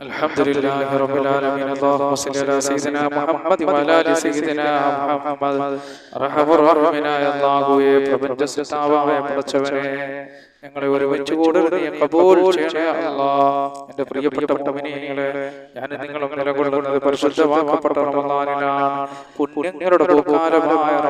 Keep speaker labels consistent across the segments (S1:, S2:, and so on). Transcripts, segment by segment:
S1: الحمد لله رب العالمين اللهم صل على سيدنا محمد وعلى ال سيدنا മുഹമ്മദ് റഹമുറഹ്മിനായ അല്ലാഹുവേ പ്രപഞ്ച സൃഷ്ടാവായ പടച്ചവനെ ഞങ്ങളെ ഒരുമിച്ച് കൂടുതൽ കബൂൽ ചെയ്യണേ അല്ലാ. എന്റെ പ്രിയപ്പെട്ട മുഅ്മിനീങ്ങളെ ഞാൻ നിങ്ങളും നിലകൊള്ളുന്നത് പരിശുദ്ധമാക്കപ്പെട്ട റമദാനിലാണ്. പുണ്യങ്ങളുടെ റമദാനിലാണ്.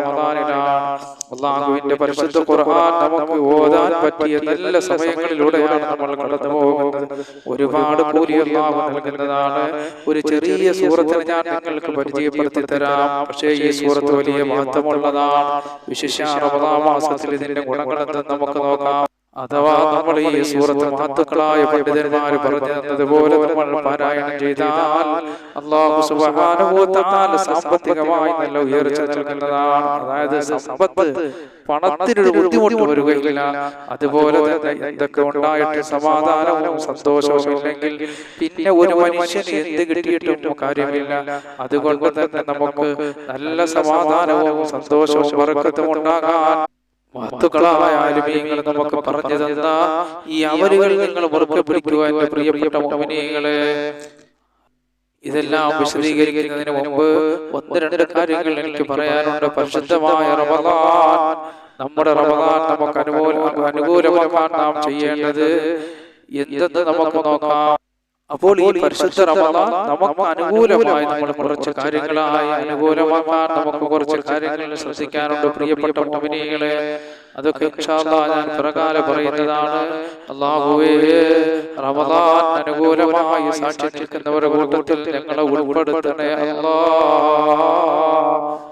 S1: പരിശുദ്ധ ഖുർആൻ നമുക്ക് ഓതാൻ പറ്റിയ നല്ല സമയങ്ങളിലൂടെയാണ് നമ്മൾ കടന്നു പോകുന്നത്. ഒരുപാട് കൂലി നൽകുന്നതാണ്. ഒരു ചെറിയ സൂറത്തിനെ ഞാൻ നിങ്ങൾക്ക് പരിചയപ്പെടുത്തി തരാം. പക്ഷേ ഈ സൂറത്ത് വലിയ മഹത്വമുള്ളതാണ്. വിശിഷ്ട റമദാൻ മാസത്തിൽ ഇതിന്റെ ഗുണങ്ങളെന്ന് നമുക്ക് നോക്കാം. അഥവാ നമ്മൾ ഈ സൂറത്ത് മഹത്തുക്കളായ പണ്ഡിതന്മാർ പറഞ്ഞു തന്നതുപോലെ നമ്മൾ പാരായണം ചെയ്താൽ അള്ളാഹു സുബ്ഹാനഹു തആല സാമ്പത്തികമായി നല്ല ഉയർച്ച നൽകുന്നതാണ്. അതായത് സമ്പത്ത് പണത്തിനൊരു ബുദ്ധിമുട്ട് വരികയില്ല അതുപോലെ തന്നെ ഇതൊക്കെ ഉണ്ടായിട്ട് സമാധാനവും സന്തോഷവും ഇല്ലെങ്കിൽ പിന്നെ ഒരു മനുഷ്യന് എന്ത് കിട്ടിയിട്ടും കാര്യമില്ല. അതുകൊണ്ട് തന്നെ നമുക്ക് നല്ല സമാധാനവും സന്തോഷവും വർക്കത്തും ഉണ്ടാകാൻ മഹത്തുക്കളായ ആലുമീങ്ങൾ നമുക്ക് പറഞ്ഞു തന്ന ഈ അവരുകൾ നിങ്ങൾ മുറുക്കെ പിടിക്കുക എന്റെ പ്രിയപ്പെട്ട മോമിനികളെ ഇതെല്ലാം വിശദീകരിക്കുന്നതിന് മുമ്പ് ഒന്ന് രണ്ട് കാര്യങ്ങൾ എനിക്ക് പറയാനുണ്ട്. പരിശുദ്ധമായ റമദാൻ. നമ്മുടെ റമദാൻ നമുക്ക് അനുകൂല അനുകൂലമാക്കാൻ നാം ചെയ്യേണ്ടത് എന്തെന്ന് നമുക്ക് നോക്കാം? അപ്പോൾ ഈ പരിശുദ്ധ റമദാൻ നമുക്ക് അനുകൂലമായി നമ്മൾ കുറച്ച് കാര്യങ്ങളായി അനുകൂലമാക്കാൻ നമുക്ക് കുറച്ച് കാര്യങ്ങൾ ശ്രദ്ധിക്കാനുണ്ട്. പ്രിയപ്പെട്ട മുഅ്മിനീകളെ അതൊക്കെ ഞാൻ പ്രകാരം പറയുന്നതാണ്. അല്ലാഹുവേ റമദാൻ അനുകൂലമായി സാക്ഷി നിൽക്കുന്നവരുടെ കൂട്ടത്തിൽ ഞങ്ങളെ ഉൾപ്പെടുത്തണേ അല്ലാ.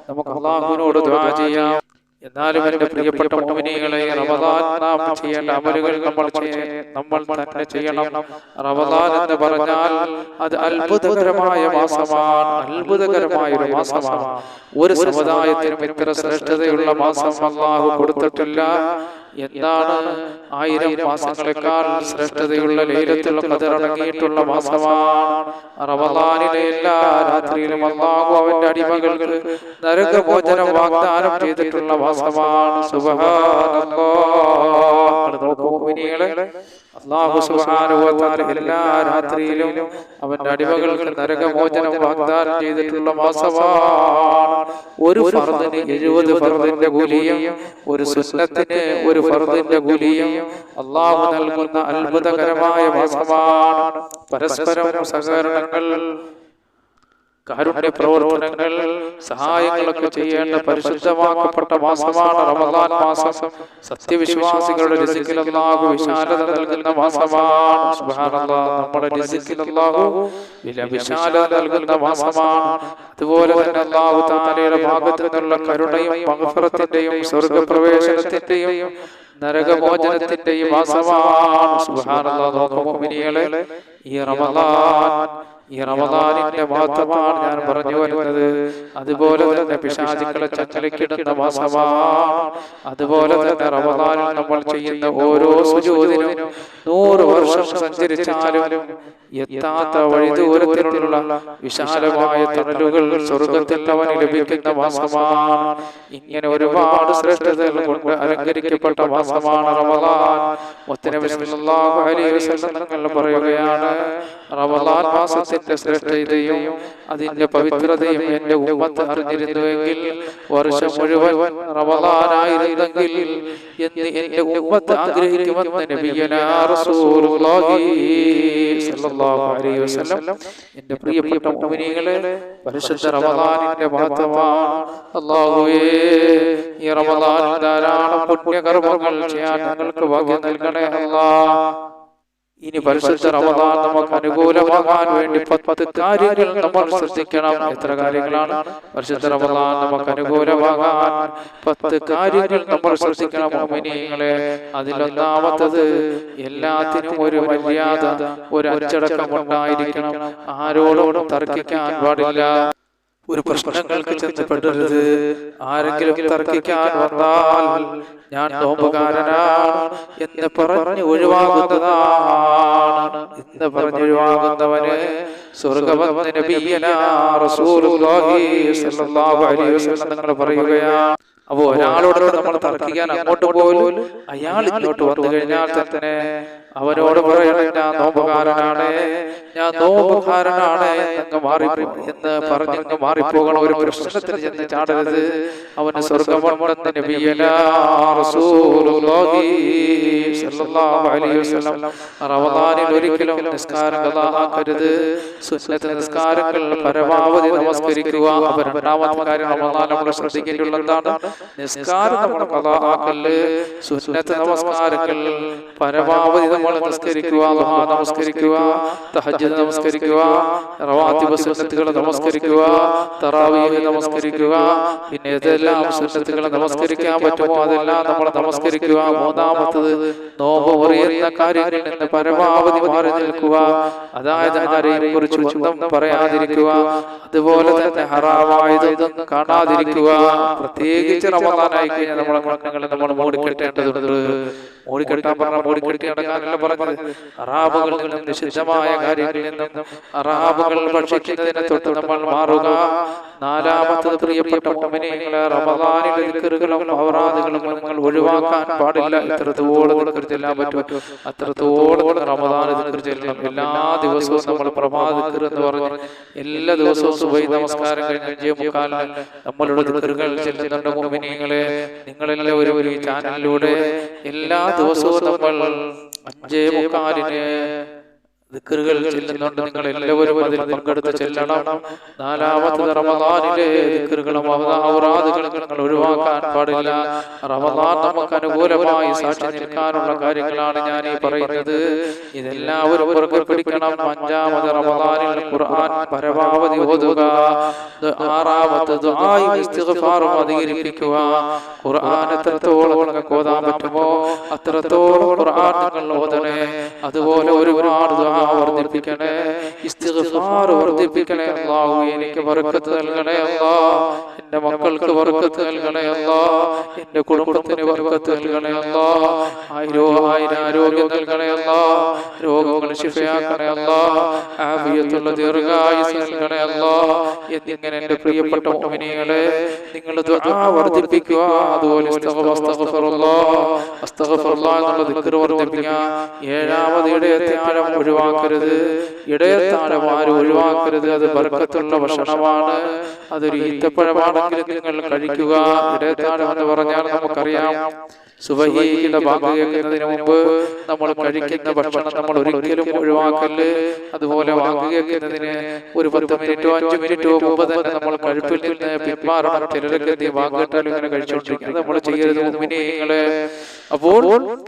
S1: നമുക്ക് അല്ലാഹുവിനോട് ദുആ ചെയ്യാം. എന്നാലും എന്റെ പ്രിയപ്പെട്ട മോമിനികളെ റമദാൻ നാം ചെയ്യേണ്ട അമലുകൾ നമ്മൾ നമ്മൾ തന്നെ ചെയ്യണം. റമദാൻ എന്ന് പറഞ്ഞാൽ അത് അത്ഭുതകരമായ മാസമാണ്. അത്ഭുതകരമായ ഒരു മാസമാണ്. ഒരു സമുദായത്തിനും ഇത്ര ശ്രേഷ്ഠതയുള്ള മാസം അള്ളാഹു കൊടുത്തിട്ടില്ല. എന്താണ് ആയിരം മാസങ്ങളെക്കാൾ ശ്രേഷ്ഠതയുള്ള ലൈലത്തുള്ള കതിറടങ്ങിയിട്ടുള്ള മാസമാണ്. റമദാനിലെ എല്ലാ രാത്രിയിലും അള്ളാഹു അവന്റെ അടിമകൾക്ക് നരകഭോജനം വാഗ്ദാനം ചെയ്തിട്ടുള്ള മാസമാണ്. അള്ളാഹു തആല എല്ലാ രാത്രിയിലും അവന്റെ അടിമകൾക്ക് നരകമോചനം വാഗ്ദാനം ചെയ്തിട്ടുള്ള മാസമാണ്. ഒരു ഫർദിന് എഴുപത് ഫർദിന്റെ കൂലിയും ഒരു സുന്നത്തിന് ഒരു ഫർദിന്റെ കൂലിയും അള്ളാഹു നൽകുന്ന അത്ഭുതകരമായ മാസമാണ് പരസ്പരം സഹകരണങ്ങൾ കാരുണ്യ പ്രവർത്തനങ്ങൾ സഹായങ്ങളൊക്കെ ചെയ്യേണ്ട പരിശുദ്ധമാക്കപ്പെട്ട മാസമാണ് റമദാൻ മാസം. സത്യവിശ്വാസികളുടെ രസിക്കൽ വിശാലത നൽകുന്ന മാസമാണ്. നമ്മുടെ രസിക്കൽ അല്ലാഹു വിശാലത നൽകുന്ന മാസമാണ്. അതുപോലെ തന്നെ അല്ലാഹു തആലയുടെ ഭാഗത്തു നിന്നുള്ള കരുണയും മഗ്ഫിറത്തിന്റെയും സ്വർഗപ്രവേശനത്തിന്റെയും നരകമോചനത്തിന്റെയും മാസമാണ്. മുഅ്മിനീങ്ങളെ ഈ റമദാൻ ഈ റമദാനിന്റെ മഹത്വമാണ് ഞാൻ പറഞ്ഞു വരുന്നത്. അതുപോലെ തന്നെ പിശാചുക്കളെ ചച്ചലക്കിടുന്ന അതുപോലെ തന്നെ റമദാനിൽ നമ്മൾ ചെയ്യുന്ന ഓരോ സുജോതിനും നൂറ് വർഷം സഞ്ചരിച്ചാലും എത്താത്ത വഴി ദൂരത്തിലുള്ള വിശാലമായ തണലുകൾ സ്വർഗത്തിൽ അവന് ലഭിക്കുന്ന മാസമാണ്. ഇങ്ങനെ ഒരുപാട് ശ്രേഷ്ഠതകൾ കൊണ്ട് അലങ്കരിക്കപ്പെട്ട മാസമാണ് റമദാൻ. ഒത്തിരി പറയുകയാണ് റമദാൻ മാസത്തിന്റെ ശ്രേഷ്ഠതയും അതിന്റെ പവിത്രതയും എന്റെ ഉമ്മത്ത് അറിഞ്ഞിരുന്നുവെങ്കിൽ വർഷം മുഴുവൻ റമദാനായിരുന്നെങ്കിൽ എന്ന് എന്റെ ഉമ്മത്ത് ആഗ്രഹിക്കുമെന്ന് എന്റെ പ്രിയപ്പെട്ട മുഅ്മിനീങ്ങളെ പരിശുദ്ധ റമദാനിന്റെ മഹത്വമാണ്. അല്ലാഹുവേ ഈ റമദാനിൽ ധാരാളം പുണ്യകർമ്മങ്ങൾ ചെയ്യാൻ ഞങ്ങൾക്ക് ഭാഗ്യം നൽകണേ അല്ലാഹ് ഇനി പരിശുദ്ധ റമദാൻ നമുക്ക് അനുകൂലമാകാൻ വേണ്ടി പത്ത് കാര്യങ്ങൾ നമ്മൾ ശ്രദ്ധിക്കണം. എത്ര കാര്യങ്ങളാണ്? പരിശുദ്ധ റമദാൻ നമുക്ക് അനുകൂലമാകാൻ പത്ത് കാര്യങ്ങൾ നമ്മൾ ശ്രദ്ധിക്കണം. അതിലൊന്നാമത്തത് എല്ലാത്തിനും ഒരു മര്യാദ ഒരു അച്ചടക്കം ഉണ്ടായിരിക്കണം ആരോടോടും തർക്കിക്കാൻ പാടില്ല. ഒരു പ്രശ്നങ്ങൾക്ക് ചെന്നപ്പെടരുത് ആരെങ്കിലും തർക്കിക്കാൻ വന്നാൽ ഞാൻ നോമ്പുകാരനാണ് എന്ന് പറഞ്ഞ് ഒഴിവാകുന്നതാണ് എന്ന് പറഞ്ഞ് ഒഴിവാകുന്നവന് നിങ്ങൾ പറയുകയാണ്. അപ്പോ ഒരാളോട് നമ്മൾ തർക്കിക്കാൻ അങ്ങോട്ട് പോലും അയാൾ ഇങ്ങോട്ട് വന്നു കഴിഞ്ഞാൽ തന്നെ അവനോട് പറയണം ഞാൻ നോമ്പുകാരനാണ്. ഞാൻ നോമ്പുകാരനാണ് എന്നങ്ങ് മാറി എന്ന് പറഞ്ഞങ്ങ് മാറിപ്പോകണം ഒരു പ്രശ്നത്തിൽ ചെന്ന് ചാടരുത്. അവന് സ്വർഗമുണ്ടെന്ന് റമദാനിൽ ഒരിക്കലും നിസ്കാരം സുന്നത്ത് നിസ്കാരങ്ങൾ പരമാവധി നമസ്കരിക്കുക. അപ്പൊ രണ്ടാമത്തെ കാര്യം റമദാൻ നമ്മൾ ശ്രദ്ധിക്കേണ്ടിയുള്ള എന്താണ് നിസ്കാരം നമ്മൾ ഖലാആക്കൽ സുന്നത്ത് നമസ്കാരങ്ങൾ പരമാവധി നമ്മൾ നമസ്കരിക്കുക ദുഹാ നമസ്കരിക്കുക തഹജ്ജുദ് നമസ്കരിക്കുക റവാത്തിബ് സുന്നത്തുകൾ നമസ്കരിക്കുക തറാവീഹ് നമസ്കരിക്കുക പിന്നെ ഇതെല്ലാം സുന്നത്തുകൾ നമസ്കരിക്കാൻ പറ്റുമോ അതെല്ലാം നമ്മൾ നമസ്കരിക്കുക. മൂന്നാമത്തത് നോമ്പ് പറയുന്ന കാര്യങ്ങളിൽ നിന്ന് പരമാവധി മാറി നിൽക്കുക. അതായത് ആരെയും കുറിച്ച് ഒന്നും പറയാതിരിക്കുക. അതുപോലെ തന്നെ ഹറാമായതൊന്നും കാണാതിരിക്കുക. പ്രത്യേകിച്ച് റമദാനായി കഴിഞ്ഞാൽ നമ്മളെ കണ്ണുകൾ നമ്മൾ മൂടിക്കെട്ടേണ്ടതുണ്ട്. മൂടിക്കെട്ടാൻ പറഞ്ഞാൽ മൂടിക്കെട്ടി നടക്കാനല്ല പറഞ്ഞത് അറാബുകളിൽ നിന്നും നിഷിദ്ധമായ കാര്യങ്ങളിൽ നിന്നും അറാബുകൾ ഭക്ഷിക്കുന്നതിനെ തൊട്ട് നമ്മൾ മാറുക. നാലാമത്തത് പ്രിയപ്പെട്ട മോമിനികളെ റമദാനിലെ ദിക്കറുകളും അവറാദുകളും നിങ്ങൾ ഒഴിവാക്കാൻ പാടില്ല. ഇത്രത്തോളം ദിക്കർ ചെല്ലാൻ പറ്റും. അത്രത്തോളം റമദാൻ ദിക്കർ ചെല്ലണം. എല്ലാ ദിവസവും നമ്മൾ പ്രഭാത ദിക്കർ എന്ന് പറഞ്ഞ് എല്ലാ ദിവസവും സുബൈ നമസ്കാരം കഴിഞ്ഞ് അഞ്ചേ മുക്കാലിന് നമ്മളുടെ ദിക്കറുകൾ ചെല്ലുന്നുണ്ട് മോമിനിയങ്ങളെ നിങ്ങളെല്ലാവരും ഒരു ചാനലിലൂടെ എല്ലാ ദിവസവും നമ്മൾ അഞ്ചേ മുക്കാലിന് ദിക്കറുകൾ ചെല്ലുന്നുണ്ട് നിങ്ങൾ എല്ലാവരും അതിൽ പങ്കെടുത്ത് ചെല്ലണം. നാലാമത്തെ റമദാനിലെ ദിക്കറുകളും ഔറാദുകളും നിങ്ങൾ ഒഴിവാക്കാൻ പാടില്ല. റമദാൻ നമുക്ക് അനുകൂലമായി സാക്ഷി നിൽക്കാനുള്ള കാര്യങ്ങളാണ് ഞാൻ ഈ പറയുന്നത്. ഇതെല്ലാവരും പുറകെ പിടിക്കണം. അഞ്ചാമത് റമദാനിൽ ഖുർആൻ പരമാവധി ഓതുക. ആറാമത്തെ ഇസ്തിഗ്ഫാറും അധികരിപ്പിക്കുക. ഖുർആൻ എത്രത്തോളം നിങ്ങൾക്ക് ഓതാൻ പറ്റുമോ അത്രത്തോളം ഖുർആൻ നിങ്ങൾ ഓതണേ. അതുപോലെ ഒരുപാട് ദുആ വർദ്ധിപ്പിക്കണേ. ഇസ്തിഗ്ഫാർ എനിക്ക് ബർക്കത്ത് നൽകണേ മക്കൾക്ക് ബർക്കത്ത് നൽകണേ കുടുംബത്തിന് ബർക്കത്ത് നൽകണേ നൽകണേ നിങ്ങൾ ദുആ വർദ്ധിപ്പിക്കുക. അതുപോലെ അസ്തഗ്ഫിറുല്ലാഹ് അസ്തഗ്ഫിറുല്ലാഹ് എന്നുള്ള ദിക്ർ വർദ്ധിപ്പിക്കുക. ഏഴാമത് ഇടയത്താഴം ഒഴിവാക്കരുത്. ഇടയത്താരമാരും ഒഴിവാക്കരുത്. അത് ബർക്കത്തുള്ള ഭക്ഷണമാണ്. അതൊരു ഈത്തപ്പഴമാണെങ്കിലും നിങ്ങൾ കഴിക്കുക. ഇടയത്താഴം എന്ന് പറഞ്ഞാൽ നമുക്കറിയാം. സുബഹിയുടെ ഭാഗം കേൾക്കുന്നതിന് മുമ്പ് നമ്മൾ കഴിക്കുന്ന ഭക്ഷണം നമ്മൾ ഒരിക്കലും ഒഴിവാക്കൽ അതുപോലെ വാക്ക് കേൾക്കുന്നതിന് ഒരു പത്ത് മിനിറ്റോ അഞ്ചു മിനിറ്റോ മുമ്പ് തന്നെ നമ്മൾ കഴിപ്പിൽ നിന്ന് പിന്മാറണം ചിലരൊക്കെ എന്ത് വാക്ക് കേട്ടാലും ഇങ്ങനെ കഴിച്ചുകൊണ്ടിരിക്കുന്നത് നമ്മൾ ചെയ്യരുത് മുമ്പിനെ അപ്പോൾ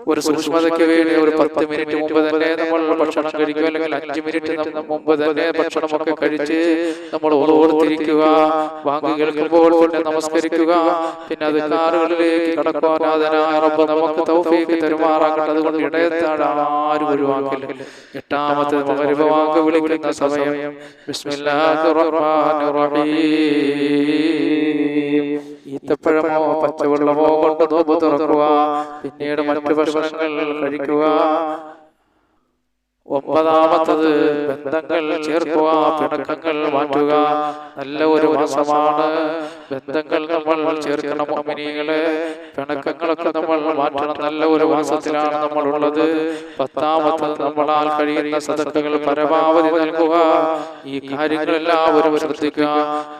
S1: ഒരു സൂക്ഷ്മതയ്ക്ക് വേണ്ടി ഒരു പത്ത് മിനിറ്റ് മുമ്പ് തന്നെ നമ്മൾ ഭക്ഷണം കഴിക്കുക അല്ലെങ്കിൽ അഞ്ച് മിനിറ്റ് മുമ്പ് തന്നെ ഭക്ഷണമൊക്കെ കഴിച്ച് നമ്മൾ ഓർത്തിരിക്കുക വാക്ക് കേൾക്കുമ്പോൾ നമസ്കരിക്കുക പിന്നെ അത് കാറുകളിലേക്ക് കടക്കുവാനാഥനായ റബ്ബ് നമുക്ക് തൗഫീഖ് തരുമാറാകട്ടെ അതുകൊണ്ട് ഇടയത്താണ് ആരും ഒഴിവാക്കില്ല എട്ടാമത്തെ മകരിബ വാക്ക് വിളിക്കുന്ന സമയം. ബിസ്മില്ലാഹിർ റഹ്മാനിർ റഹീം. ഈത്തപ്പഴമോ പച്ചവെള്ളമോ കൊണ്ട് നോമ്പ് തുറക്കുക. പിന്നീട് മറ്റു ഭക്ഷണങ്ങൾ കഴിക്കുക. ഒമ്പതാമത്തത് ബന്ധങ്ങൾ ചേർക്കുക പിണക്കങ്ങൾ മാറ്റുക. നല്ല ഒരു മാസമാണ്. ബന്ധങ്ങൾ നമ്മൾ ചേർക്കണം അമ്മിനികളെ പിണക്കങ്ങളൊക്കെ നമ്മൾ മാറ്റണം. നല്ല ഒരു മാസത്തിലാണ് നമ്മൾ ഉള്ളത് പത്താമത്തത് നമ്മളാൽ കഴിയുന്ന സദക്കകൾ പരമാവധി നൽകുക. ഈ കാര്യങ്ങളെല്ലാവരും ശ്രദ്ധിക്കുക.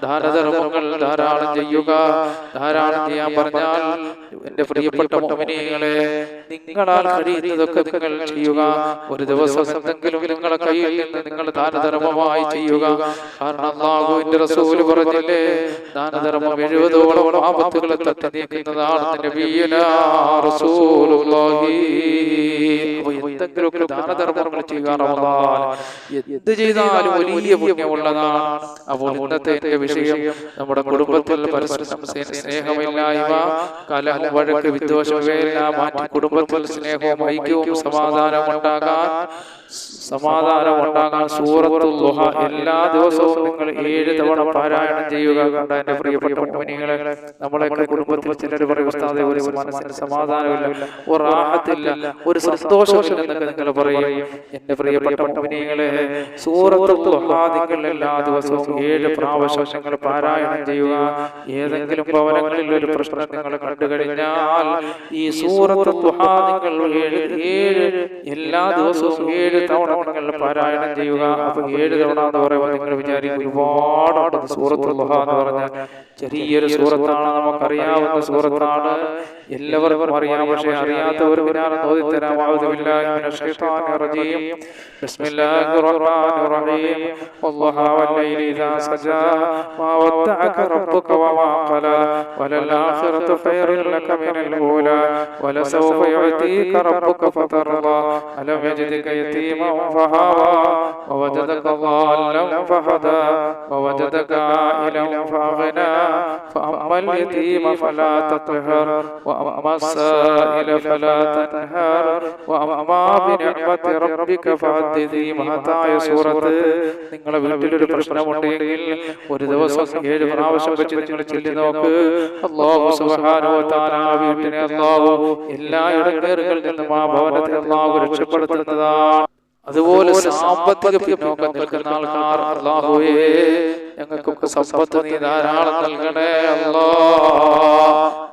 S1: ദാനധർമ്മങ്ങൾ ധാരാളം ചെയ്യുക. ധാരാളം ചെയ്യാൻ പറഞ്ഞാൽ എന്റെ പ്രിയപ്പെട്ട മോമിനികളെ നിങ്ങളാൽ കഴിയുന്നതൊക്കെ നിങ്ങൾ ചെയ്യുക. ഒരു ദിവസം എന്തെങ്കിലും നിങ്ങളുടെ കയ്യിൽ നിന്ന് നിങ്ങൾ ദാനധർമ്മമായി ചെയ്യുക. കാരണം അള്ളാഹുവിന്റെ റസൂൽ പറഞ്ഞില്ലേ? ദാനധർമ്മം എഴുപതോളം ആപത്തുകളെ തട്ടി നീക്കുന്നതാണ് നബിയുനാ റസൂലുള്ളാഹി. അപ്പൊ എന്തെങ്കിലുമൊക്കെ ദാനധർമ്മങ്ങൾ ചെയ്യുക റമദാൻ. എന്ത് ചെയ്താലും വലിയ പുണ്യമുള്ളതാണ്. അപ്പോൾ ഇന്നത്തെ എന്റെ വിഷയം നമ്മുടെ കുടുംബത്തിൽ പരസ്പരം സ്നേ- സ്നേഹമില്ലായ്മ കലഹം വഴക്ക് വിദ്വേഷം മാറ്റി കുടുംബത്തിൽ സ്നേഹവും ഐക്യവും സമാധാനവും ഉണ്ടാകാൻ സമാധാനം ഉണ്ടാകാൻ സൂറത്തുൽ ദുഹ എല്ലാ ദിവസവും നിങ്ങൾ ഏഴ് തവണ പാരായണം ചെയ്യുക. കണ്ട എന്റെ പ്രിയപ്പെട്ട നമ്മളെയൊക്കെ കുടുംബത്തിൽ ചിലർ പറയും ഒരു മനസ്സിന് സമാധാനമില്ല ഒരു റാഹത്തില്ല ഒരു സന്തോഷമില്ല എന്നൊക്കെ നിങ്ങൾ പറയും. എന്റെ പ്രിയപ്പെട്ട സൂറത്തുൽ ദുഹ നിങ്ങൾ എല്ലാ ദിവസവും ഏഴ് പ്രാവശ്യം നിങ്ങൾ പാരായണം ചെയ്യുക. ഏതെങ്കിലും ഭവനങ്ങളിൽ ഒരു പ്രശ്നം നിങ്ങൾ കണ്ടു കഴിഞ്ഞാൽ ഈ സൂറത്തുൽ ദുഹ ഏഴ് ഏഴ് എല്ലാ ദിവസവും ഏഴ് തവണ നിങ്ങൾ പാരായണം ചെയ്യുക അപ്പൊ ഏഴ് തവണ എന്ന് പറയുമ്പോൾ നിങ്ങൾ വിചാരിക്കും ഒരുപാട് സൂറത്തുൽ ദുഹ എന്ന് പറഞ്ഞ ചെറിയൊരു സൂറത്താണ് നമുക്കറിയാവുന്ന സൂറത്താണ് എല്ലാവർക്കും അറിയാം പക്ഷെ അറിയാത്തവർ ഞാൻ ഓതിത്തരാം بسم الله الرحمن الرحيم والضحى والليل إذا سجى ما ودعك ربك وما قلى وللآخرة خير لك من الأولى ولسوف يعطيك ربك فترضى ألم يجدك يتيما فهوى ووجدك ضالا فهدى ووجدك عائلا فأغنى فأما اليتيم فلا تقهر وأما السائل فلا تنهر وأما بنعمة ربك فحدث ഈ മഹത്തായ സൂറത്ത് നിങ്ങളെ വീട്ടിലൊരു പ്രശ്നമുണ്ടെങ്കിൽ ഒരു ദിവസം ഏഴ് പ്രാവശ്യം വെച്ച് നിങ്ങൾ ചൊല്ലി നോക്ക് അള്ളാഹു സുബ്ഹാനഹു വ തആല ആ വീട്ടിനെ അള്ളാഹു എല്ലാ ഇടങ്ങേറുകളിൽ നിന്നും ആ ഭവനത്തെ അള്ളാഹു രക്ഷപ്പെടുത്തുന്നതാണ് അതുപോലെ സാമ്പത്തിക പിന്നോക്കം നിൽക്കുന്ന ആൾക്കാർ അള്ളാഹുവേ ഞങ്ങൾക്കൊക്കെ സമ്പത്ത് നീ ധാരാളം നൽകണേ അല്ലോ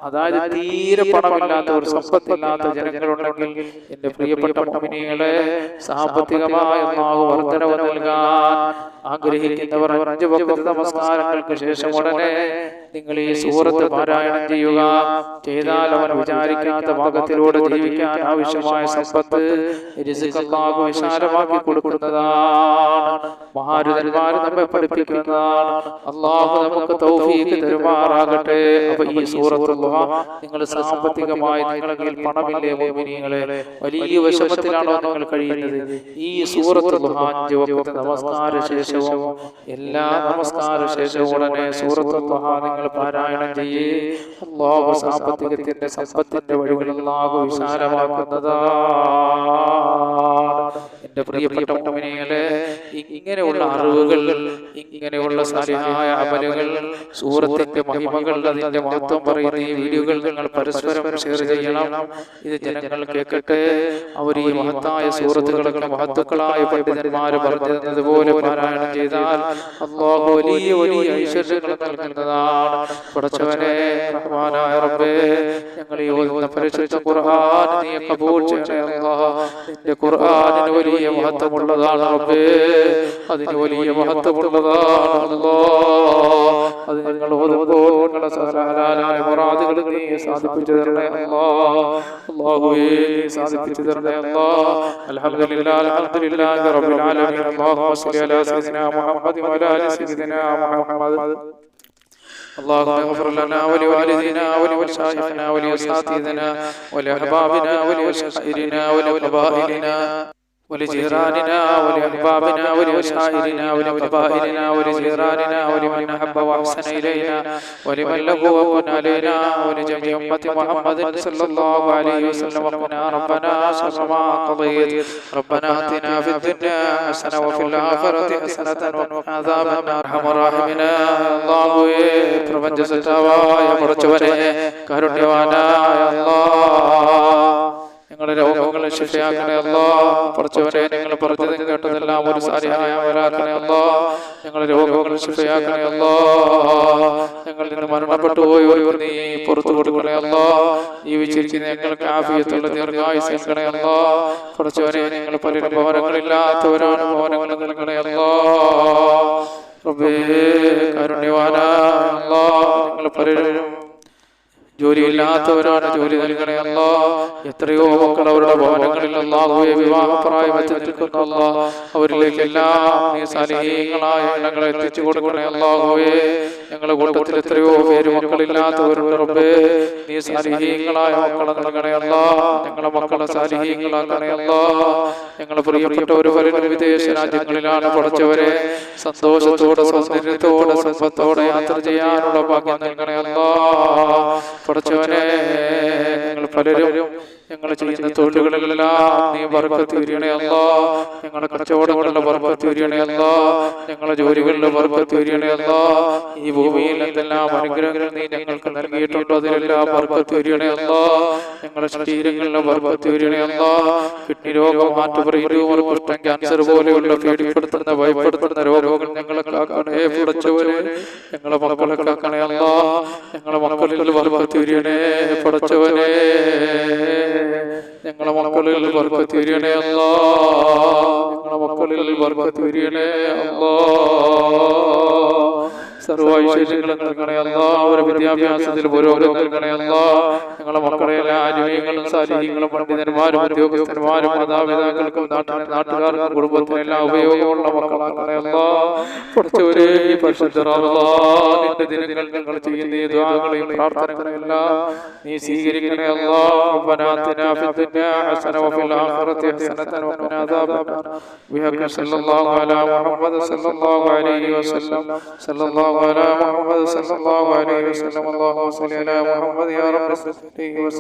S1: അതായത് തീരെ പണമില്ലാത്ത ഒരു സമ്പത്തില്ലാത്ത ജനങ്ങളുണ്ടെങ്കിൽ എന്റെ പ്രിയപ്പെട്ട മോമിനികളെ സാമ്പത്തികമായ അള്ളാഹു വർധനവ് നൽകാൻ ആഗ്രഹിക്കുന്നവർ അഞ്ചു നമസ്കാരങ്ങൾക്ക് ശേഷം ഉടനെ നിങ്ങൾ ഈ സൂറത്ത് പാരായണം ചെയ്യുക. ചെയ്താൽ അവൻ വിചാരിക്കാത്ത ഭാഗത്തിലൂടെ ജീവിക്കാൻ ആവശ്യമായ സമ്പത്ത് വിശാലമാക്കി കൊടുക്കുന്നതാണ്. മഹാരുതന്മാർ നമ്മെ പഠിപ്പിക്കുന്നതാണ്. അള്ളാഹു നമുക്ക് തൗഫീഖ് തരുമാറാകട്ടെ. അപ്പൊ ഈ സൂറത്ത് നിങ്ങൾ സാമ്പത്തികമായി നിങ്ങളുടെ കയ്യിൽ പണമില്ലേ മോമിനികളെ വലിയ വിഷമത്തിലാണോ നിങ്ങൾ കഴിയുന്നത്? ഈ നമസ്കാര ശേഷവും എല്ലാ നമസ്കാര ശേഷവും ഉടനെ നിങ്ങൾ പാരായണം ചെയ്യേ. അള്ളാഹു സാമ്പത്തികത്തിന്റെ സമ്പത്തിന്റെ വഴികൾ അള്ളാഹു വിശാലമാക്കുന്നതാണ് എന്റെ പ്രിയപ്പെട്ട മോമിനികളെ ഇങ്ങനെയുള്ള അറിവുകൾ ഇങ്ങനെയുള്ള സാലിഹായ അമലുകൾ സൂറത്തിന്റെ മഹിമകൾ അതിന്റെ മഹത്വം പറയുന്ന ഈ വീഡിയോകൾ നിങ്ങൾ പരസ്പരം ഷെയർ ചെയ്യണം. ഇത് ജനങ്ങൾ കേൾക്കട്ടെ അവർ ഈ മഹത്തായ സൂറത്തുകളൊക്കെ മഹത്വക്കളായ പണ്ഡിതന്മാര് പറഞ്ഞു തന്നതുപോലെ പാരായണം ചെയ്താൽ അള്ളാഹു വലിയ വലിയ ഐശ്വര്യങ്ങൾ നൽകുന്നതാണ്. പടച്ചവനെ റഹ്മാനായ റബ്ബേ ഞങ്ങൾ ഈ ഓതുന്ന പരിശുദ്ധ ഖുർആൻ നീ കബൂൽ ചെയ്യണേ അല്ലാഹ് നിന്റെ ഖുർആനിന് വലിയ മഹത്വമുള്ളതാണ് റബ്ബേ അതിന് വലിയ മഹത്വമുള്ളതാണ് അല്ലാഹ് അത് ഞങ്ങൾ ഓതുമ്പോൾ ഞങ്ങളുടെ സകലഹാലായ മുറാദുകൾ നീ സാധിപ്പിച്ചു തരണേ അല്ലാഹ് അല്ലാഹുവേ നീ സാധിപ്പിച്ചു തരണേ അല്ലാഹ് അൽഹംദുലില്ലാഹ് അൽഹംദുലില്ലാഹി റബ്ബിൽ ആലമീൻ അല്ലാഹുമ്മ സ്വല്ലി അലാ സയ്യിദിനാ മുഹമ്മദ് വഅലാ ആലി സയ്യിദിനാ മുഹമ്മദ് اللهم اغفر لنا ولوالدينا ولمشايخنا ولأساتذتنا ولأحبابنا ولأشائرنا ولقبائلنا ولجيراننا ولأحبابنا ولمشاعرنا ولقبائلنا ولجيراننا ولمن أحب وأحسن إلينا ولمن له وكن علينا ولجميع أمة محمد صلى الله عليه وسلم وقنا ربنا شر ما قضيت ربنا آتنا في الدنيا حسنة وفي الآخرة حسنة وقنا عذاب النار أرحم الراحمين الله പ്രപഞ്ച സൃഷ്ടാവായ പടച്ചവനെ കാരുണ്യവാനായ അല്ലാഹ് ഞങ്ങളുടെ രോഗങ്ങളെ ശിക്ഷയാക്കണേ അല്ലോ. കുറച്ചവരെ നിങ്ങൾ പറഞ്ഞതും കേട്ടതെല്ലാം ഒരു സാരിയായ വരാക്കണേ അല്ലോ. ഞങ്ങളുടെ രോഗങ്ങളെ ശിക്ഷയാക്കണേ ഞങ്ങൾ നിന്ന് മരണപ്പെട്ടു പോയി നീ പുറത്തു കൊടുക്കണേ അല്ലോ. ജീവിച്ചിരിക്കുന്ന ഞങ്ങൾക്ക് ആഫിയത്തുള്ള ദീർഘായുസ് നൽകണേ നിങ്ങൾ പലരും ഭവനങ്ങളില്ലാത്തവരാണ് ഭവനങ്ങൾ നൽകണേ അല്ലോ. റബ്ബേ കാരുണ്യവാനായ അല്ലോ. നിങ്ങൾ പലരും ജോലിയില്ലാത്തവരാണ് ജോലി നൽകണേ അല്ലോ. എത്രയോ മക്കൾ അവരുടെ ഭവനങ്ങളിൽ അല്ലാതെ വിവാഹപ്രായമെത്തി നിൽക്കുന്ന അവരിലേക്ക് അവരിലേക്കെല്ലാം നീ സലീങ്ങളായ എണ്ണങ്ങളെ എത്തിച്ചു കൊടുക്കണേ അല്ലാഹുവെ. ഞങ്ങളുടെ കുടുംബത്തിൽ എത്രയോ പേര് മക്കളില്ലാത്തവരുടെ റബ്ബേ. നീ സലീങ്ങളായ മക്കളെ നൽകണേ അല്ലോ. ഞങ്ങളുടെ മക്കളെ സലീങ്ങളാക്കണേ വരുന്ന വിദേശ രാജ്യങ്ങളിലാണ് പഠിച്ചവരെ സന്തോഷത്തോടെ സൗന്ദര്യത്തോടെ സമ്പത്തോടെ യാത്ര ചെയ്യാനുള്ള ഭാഗ്യം നൽകണേ അല്ല പഠിച്ചവനെ നിങ്ങൾ പലരും ഞങ്ങൾ ചെയ്യുന്ന തൊഴിലുകളിലെല്ലാം നീ ബർക്കത്ത് ഉരിയണയല്ലോ ഞങ്ങളുടെ കച്ചവടങ്ങളിലെ ബർക്കത്ത് ഉരിയണയല്ലോ ഞങ്ങളുടെ ജോലികളിലെ ബർക്കത്ത് ഉരിയണയല്ലോ ഈ ഭൂമിയിൽ എന്തെല്ലാം അനുഗ്രഹങ്ങൾ നീ ഞങ്ങൾക്ക് നൽകിയിട്ടുണ്ടോ? അതിലെല്ലാം ബർക്കത്ത് ഉരിയണയല്ലോ ഞങ്ങളുടെ ശരീരങ്ങളിലെ ബർക്കത്ത് ഉരിയണയല്ലോ കിഡ്നി രോഗം മാറ്റുപറയുമ്പോൾ കുഷ്ഠം ക്യാൻസർ പോലെയുള്ള പേടിപ്പെടുത്തുന്ന ഭയപ്പെടുത്തുന്ന രോഗങ്ങൾ ഞങ്ങളെ കാക്കണേ. പടച്ചവനെ ഞങ്ങളെ മക്കളെ കാക്കണേ അല്ലോ. ഞങ്ങളെ മക്കളിൽ ബർക്കത്ത് Yeah. പടച്ചവനെ ഞങ്ങളെ മക്കളിൽ ബർക്കത്ത് വരികണേ അല്ലോ. ഞങ്ങളെ മക്കളിൽ ബർക്കത്ത് വരികണേ അല്ലോ. സർവ ഐശ്വര്യങ്ങളും നൽകണേ അല്ലാ അവരുടെ വിദ്യാഭ്യാസത്തിൽ പുരോഗതി നൽകണേ അല്ലാ ഞങ്ങളെ മക്കളെ എല്ലാ ആരോഗ്യങ്ങളും സാരീര്യങ്ങളും പണ്ഡിതന്മാരും ഉദ്യോഗസ്ഥന്മാരും മാതാപിതാക്കൾക്കും നാട്ടിലെ നാട്ടുകാർക്കും കുടുംബത്തിനും എല്ലാം ഉപയോഗമുള്ള മക്കളാക്കണേ അല്ലാ പഠിച്ചവരെ ഈ പരിശുദ്ധ റമദാൻ നിന്റെ ദിനങ്ങൾ ഞങ്ങൾ ചെയ്യുന്ന ഈ ദുആകളെയും പ്രാർത്ഥനകളെയും എല്ലാം നീ സ്വീകരിക്കണേ അല്ലാ ربنا آتنا في الدنيا حسنة وفي الآخرة حسنة وقنا عذاب النار بحق صلى الله على محمد صلى الله عليه وسلم صلى الله على محمد صلى الله عليه وسلم اللهم صل على محمد يا رب صل عليه وسلم